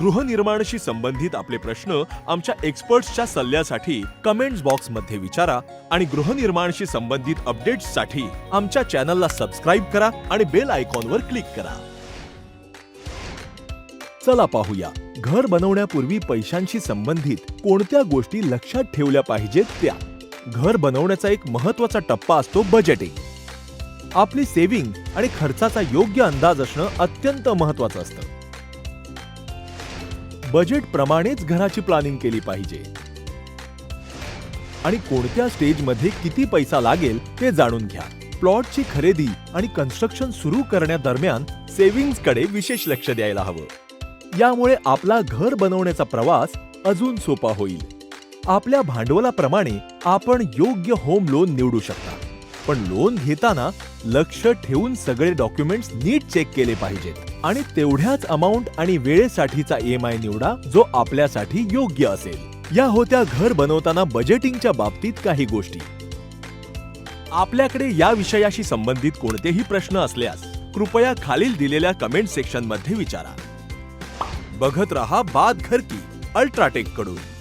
गृहनिर्माणशी संबंधित आपले प्रश्न आमच्या एक्सपर्ट्सच्या सल्ल्यासाठी कमेंट्स बॉक्समध्ये विचारा आणि गृहनिर्माणशी संबंधित अपडेट्ससाठी आमच्या चॅनलला सबस्क्राईब करा आणि बेल आयकॉनवर क्लिक करा. चला पाहूया घर बनवण्यापूर्वी पैशांशी संबंधित कोणत्या गोष्टी लक्षात ठेवल्या पाहिजेत त्या? घर बनवण्याचा एक महत्त्वाचा टप्पा असतो बजेटिंग आपली सेव्हिंग आणि खर्चाचा योग्य अंदाज असणं अत्यंत महत्वाचं असतं. बजेट प्रमाणेच घराची प्लॅनिंग केली पाहिजे. आणि कोणत्या स्टेजमध्ये किती पैसा लागेल ते जाणून घ्या. प्लॉटची खरेदी आणि कन्स्ट्रक्शन सुरू करण्यादरम्यान सेव्हिंग्जकडे विशेष लक्ष द्यायला हवं. यामुळे आपला घर बनवण्याचा प्रवास अजून सोपा होईल. आपल्या भांडवलाप्रमाणे आपण योग्य होम लोन निवडू शकता. पण लोन घेताना लक्ष ठेवून सगळे डॉक्युमेंट्स नीट चेक केले पाहिजेत. आणि तेवढ्याच अमाऊंट आणि वेळेसाठीचा ईएमआय निवडा जो आपल्यासाठी योग्य असेल. या होत्या घर बनवताना बजेटिंगच्या बाबतीत काही गोष्टी. आपल्याकडे या विषयाशी संबंधित कोणतेही प्रश्न असल्यास कृपया खालील दिलेल्या कमेंट सेक्शनमध्ये विचारा. बघत रहा बाद घर की अल्ट्राटेककडून.